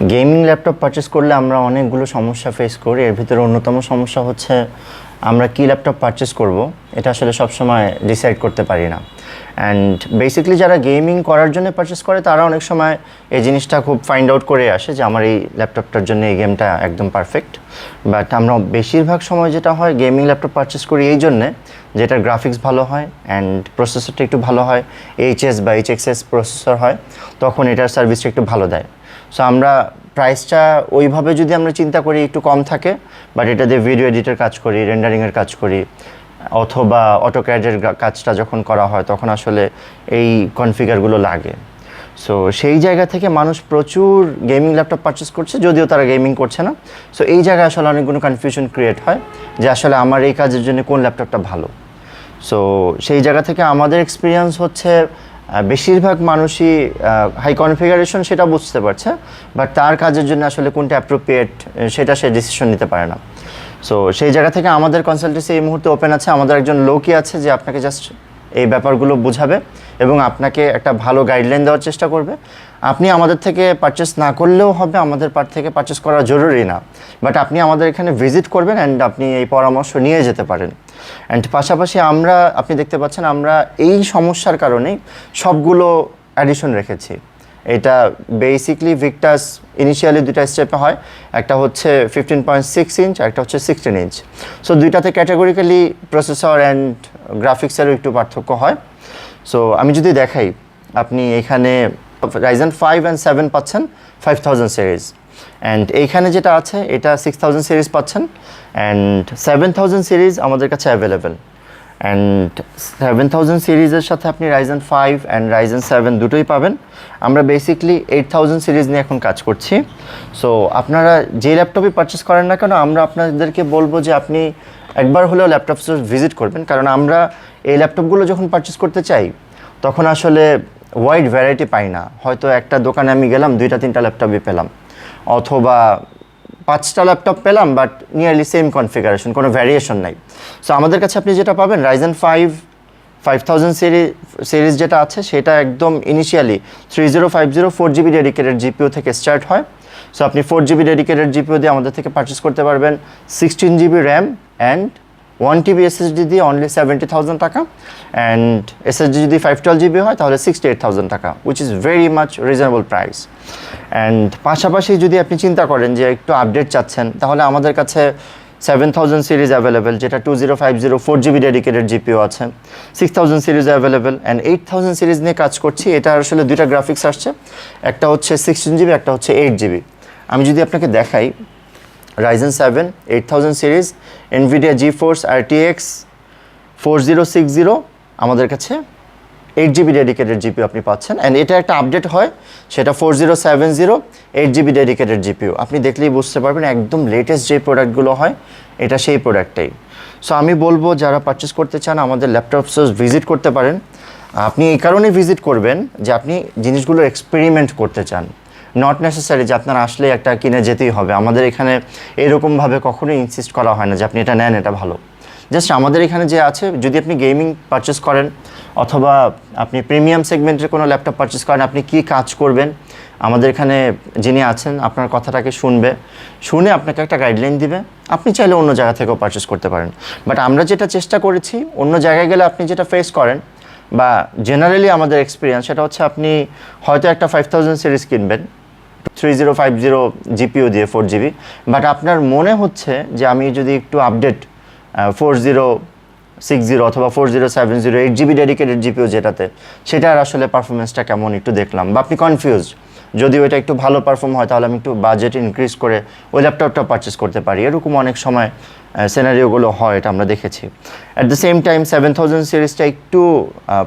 Gaming laptop purchase করলে আমরা অনেকগুলো সমস্যা ফেস করি। এর ভিতরে অন্যতম সমস্যা হচ্ছে, আমরা কি ল্যাপটপ পারচেস করব? এটা আসলে সবসময় ডিসাইড করতে পারি না। অ্যান্ড বেসিক্যালি যারা গেমিং করার জন্য পারচেস করে, তারা অনেক সময় এই জিনিসটা খুব ফাইন্ড আউট করে আসে যে আমার এই ল্যাপটপটার জন্য এই গেমটা একদম পারফেক্ট বাট আমরা বেশিরভাগ সময় যেটা হয় গেমিং ল্যাপটপ পারচেস করি এই জন্যে, যেটার গ্রাফিক্স ভালো হয় অ্যান্ড প্রসেসরটা একটু ভালো হয় এইচএস বা এইচএক্সএস প্রসেসর হয়, তখন এটার সার্ভিসটা একটু ভালো দেয়। সো আমরা প্রাইসটা ওইভাবে যদি আমরা চিন্তা করি একটু কম থাকে বাট এটা দিয়ে ভিডিও এডিটের কাজ করি রেন্ডারিংয়ের কাজ করি, অথবা অটোক্যাডের কাজটা যখন করা হয়, তখন আসলে এই কনফিগারগুলো লাগে। সো সেই জায়গা থেকে মানুষ প্রচুর গেমিং ল্যাপটপ পারচেস করছে, যদিও তারা গেমিং করছে না। সো এই জায়গায় আসলে অনেকগুলো কনফিউশন ক্রিয়েট হয়, যে আসলে আমার এই কাজের জন্য কোন ল্যাপটপটা ভালো। সো সেই জায়গা থেকে আমাদের এক্সপিরিয়েন্স হচ্ছে বেশিরভাগ মানুষই হাই কনফিগারেশন সেটা বুঝতে পারছে বাট তার কাজের জন্য আসলে কোনটা অ্যাপ্রোপ্রিয়েট সেটা সে ডিসিশন নিতে পারে না। সো সেই জায়গা থেকে আমাদের কনসালটেন্সি এই মুহূর্তে ওপেন আছে। আমাদের একজন লোকই আছে যে আপনাকে জাস্ট এই ব্যাপারগুলো বোঝাবে এবং আপনাকে একটা ভালো গাইডলাইন দেওয়ার চেষ্টা করবে। আপনি আমাদের থেকে পারচেস না করলেও হবে, আমাদের পার থেকে পারচেস করা জরুরি না। বাট আপনি আমাদের এখানে ভিজিট করবেন অ্যান্ড আপনি এই পরামর্শ নিয়ে যেতে পারেন। অ্যান্ড পাশাপাশি আমরা, আপনি দেখতে পাচ্ছেন আমরা এই সমস্যার কারণেই সবগুলো অ্যাডিশন রেখেছি। এটা বেসিকলি ভিক্টাস ইনিশিয়ালি দুইটা স্টেপে হয়, একটা হচ্ছে ফিফটিন পয়েন্ট সিক্স ইঞ্চ একটা হচ্ছে সিক্সটিন ইঞ্চ সো দুইটাতে ক্যাটাগরিক্যালি প্রসেসর অ্যান্ড গ্রাফিক্সেরও একটু পার্থক্য হয়। সো আমি যদি দেখাই, আপনি এখানে রাইজেন ফাইভ অ্যান্ড সেভেন পাচ্ছেন ফাইভ থাউজেন্ড সিরিজ অ্যান্ড এইখানে যেটা আছে, এটা সিক্স থাউজেন্ড সিরিজ পাচ্ছেন অ্যান্ড সেভেন থাউজেন্ড সিরিজ আমাদের কাছে অ্যাভেলেবেল অ্যান্ড সেভেন থাউজেন্ড সিরিজের সাথে আপনি Ryzen five and Ryzen seven দুটোই পাবেন। আমরা বেসিকলি এইট থাউজেন্ড সিরিজ নিয়ে এখন কাজ করছি। সো আপনারা যে ল্যাপটপই পারচেস করেন না কেন, আমরা আপনাদেরকে বলব যে আপনি একবার হলেও ল্যাপটপ ভিজিট করবেন। কারণ আমরা এই ল্যাপটপগুলো যখন পারচেস করতে চাই, তখন আসলে ওয়াইড ভ্যারাইটি পাই না। হয়তো একটা দোকানে আমি গেলাম, দুইটা, তিনটা ল্যাপটপই পেলাম। অথবা পাঁচটা ল্যাপটপ পেলাম বাট নিয়ারলি সেম কনফিগারেশন কোনো ভ্যারিয়েশন নাই। সো আমাদের কাছে আপনি যেটা পাবেন Ryzen five five thousand series series যেটা আছে, সেটা একদম initially three zero five zero four GB dedicated GPU থেকে স্টার্ট হয়। সো আপনি ফোর জিবি ডেডিকেটেড জিপিও দিয়ে আমাদের থেকে পারচেস করতে পারবেন sixteen GB RAM and one TB SSD দিয়ে অনলি সেভেন্টি থাউজেন্ড টাকা অ্যান্ড এসএসডি যদি ফাইভ টুয়েলভ জিবি হয়, তাহলে সিক্সটি এইট থাউজেন্ড টাকা which is very much reasonable price and পাশাপাশি যদি আপনি চিন্তা করেন যে একটু আপডেট চাচ্ছেন, তাহলে আমাদের কাছে সেভেন থাউজেন্ড সিরিজ অ্যাভেলেবেল যেটা two zero five zero four GB dedicated GPU আছে six thousand series available and eight thousand series নিয়ে কাজ করছি, এটা আসলে দুইটা গ্রাফিক্স আসছে, একটা হচ্ছে সিক্সটিন জিবি একটা হচ্ছে এইট জিবি আমি যদি আপনাকে দেখাই Ryzen seven eight thousand series Nvidia GeForce RTX four zero six zero আমাদের কাছে এইট জিবি ডেডিকেটেড জিপিও আপনি পাচ্ছেন। অ্যান্ড এটা একটা আপডেট হয়, সেটা four zero seven zero eight GB dedicated GPU আপনি দেখলেই বুঝতে পারবেন একদম লেটেস্ট যে প্রোডাক্টগুলো হয়, এটা সেই প্রোডাক্টটাই সো আমি বলব, যারা পারচেস করতে চান, আমাদের ল্যাপটপ স্টোর ভিজিট করতে পারেন। আপনি এই কারণে ভিজিট করবেন যে আপনি জিনিসগুলো এক্সপেরিমেন্ট করতে চান। নট নেসেসারি যে আপনার আসলে একটা কিনে যেতেই হবে। আমাদের এখানে এরকমভাবে কখনোই ইনসিস্ট করা হয় না যে আপনি এটা নেন, এটা ভালো। জাস্ট আমাদের এখানে যে আছে, যদি আপনি গেমিং পারচেস করেন, অথবা আপনি প্রিমিয়াম সেগমেন্টের কোনো ল্যাপটপ পারচেস করেন, আপনি কি কাজ করবেন? আমাদের এখানে যিনি আছেন, আপনার কথাটাকে শুনবে। শুনে আপনাকে একটা গাইডলাইন দিবে। আপনি চাইলে অন্য জায়গা থেকেও পারচেস করতে পারেন। বাট আমরা যেটা চেষ্টা করেছি, অন্য জায়গায় গেলে আপনি যেটা ফেস করেন, বা জেনারেলি আমাদের এক্সপিরিয়েন্স সেটা হচ্ছে আপনি হয়তো একটা ফাইভ থাউজেন্ড সিরিজ কিনবেন। Three zero five zero GPU দিয়ে ফোর জিবি বাট আপনার মনে হচ্ছে যে আমি যদি একটু update four zero six zero অথবা four zero seven zero eight GB dedicated GPU যেটাতে, সেটার আসলে পারফরমেন্সটা কেমন একটু দেখলাম। বা আপনি কনফিউজ যদি ওইটা একটু ভালো পারফর্ম হয়, তাহলে আমি একটু বাজেট ইনক্রিজ করে ওই ল্যাপটপটা পারচেস করতে পারি। এরকম অনেক সময় সিনারিওগুলো হয়, এটা আমরা দেখেছি। At the same time seven thousand সিরিজটা একটু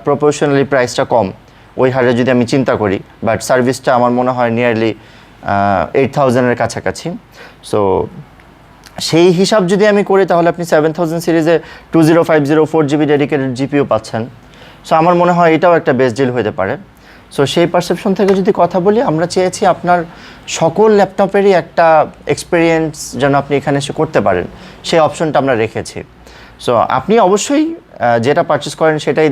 প্রপোর্শনালি প্রাইসটা কম। ওই হারে যদি আমি চিন্তা করি বাট সার্ভিসটা আমার মনে হয় নিয়ারলি এইট থাউজেন্ডের কাছাকাছি। সো সেই হিসাব যদি আমি করি, তাহলে আপনি সেভেন থাউজেন্ড সিরিজে two zero five zero four GB dedicated GPU পাচ্ছেন। সো আমার মনে হয় এটাও একটা বেস্ট ডিল হতে পারে। সো সেই পারসেপশন থেকে যদি কথা বলি, আমরা চেয়েছি আপনার সকল ল্যাপটপেরই একটা এক্সপিরিয়েন্স যেন আপনি এখানে এসে করতে পারেন। সেই অপশনটা আমরা রেখেছি। সো আপনি অবশ্যই যেটা পারচেস করেন সেটাই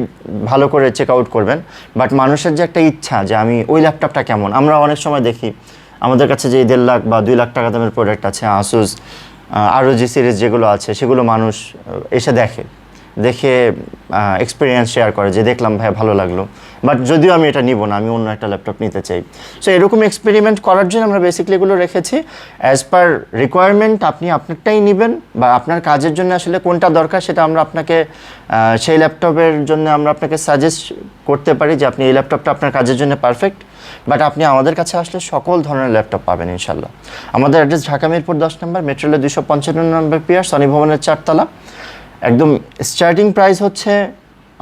ভালো করে চেক আউট করবেন। বাট মানুষের যে একটা ইচ্ছা যে আমি ওই ল্যাপটপটা কেমন, আমরা অনেক সময় দেখি আমাদের কাছে যে দেড় লাখ বা দুই লাখ টাকা দামের প্রোডাক্ট আছে আসুস আরও যে সিরিজ যেগুলো আছে, সেগুলো মানুষ এসে দেখে। দেখে এক্সপিরিয়েন্স শেয়ার করে যে দেখলাম ভাই ভালো লাগল। বাট যদিও আমি এটা নিব না, আমি অন্য একটা ল্যাপটপ নিতে চাই। সো এরকম এক্সপেরিমেন্ট করার জন্য আমরা বেসিক্যালি এগুলো রেখেছি। অ্যাজ পার রিকোয়ারমেন্ট আপনি আপনারটাই নেবেন বা আপনার কাজের জন্য আসলে কোনটা দরকার সেটা আমরা আপনাকে সেই ল্যাপটপের জন্য আমরা আপনাকে সাজেস্ট করতে পারি যে আপনি এই ল্যাপটপটা আপনার কাজের জন্য পারফেক্ট বাট আপনি আমাদের কাছে আসলে সকল ধরনের ল্যাপটপ পাবেন ইনশাল্লাহ আমাদের অ্যাড্রেস ঢাকা মিরপুর দশ নম্বর মেট্রোলে দুশো পঞ্চান্ন নম্বর পিয়ার শনি ভবনের চারতলা। একদম স্টার্টিং প্রাইস হচ্ছে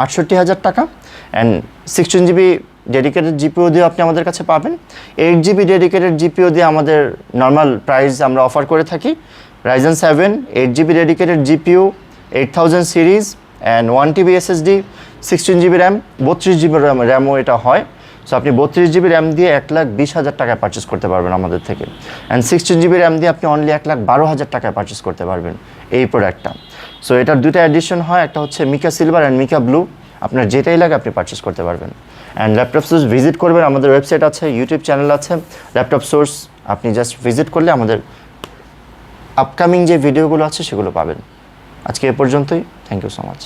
আটষট্টি হাজার টাকা। And sixteen GB dedicated GPU দিয়ে আপনি আমাদের কাছে পাবেন। এইট জিবি ডেডিকেটেড জিপিও দিয়ে আমাদের নর্মাল প্রাইস আমরা অফার করে থাকি। Ryzen seven eight GB dedicated GPU eight thousand series and one TB SSD sixteen GB RAM বত্রিশ জিবি র্যাম র্যামও এটা হয়। সো আপনি বত্রিশ জিবি র্যাম দিয়ে এক লাখ বিশ হাজার টাকায় পারচেস করতে পারবেন আমাদের থেকে। অ্যান্ড সিক্সটিন জিবি র্যাম দিয়ে আপনি অনলি এক লাখ বারো হাজার টাকায় পারচেস করতে পারবেন এই প্রোডাক্টটা সো এটার দুটো অ্যাডিশন হয়, একটা হচ্ছে mica silver and mica blue আপনার যেটাই লাগে আপনি পারচেস করতে পারবেন। অ্যান্ড ল্যাপটপ সোর্স ভিজিট করবেন, আমাদের ওয়েবসাইট আছে ইউটিউব চ্যানেল আছে। ল্যাপটপ সোর্স আপনি জাস্ট ভিজিট করলে আমাদের আপকামিং যে ভিডিওগুলো আছে সেগুলো পাবেন। আজকে এ পর্যন্তই। Thank you so much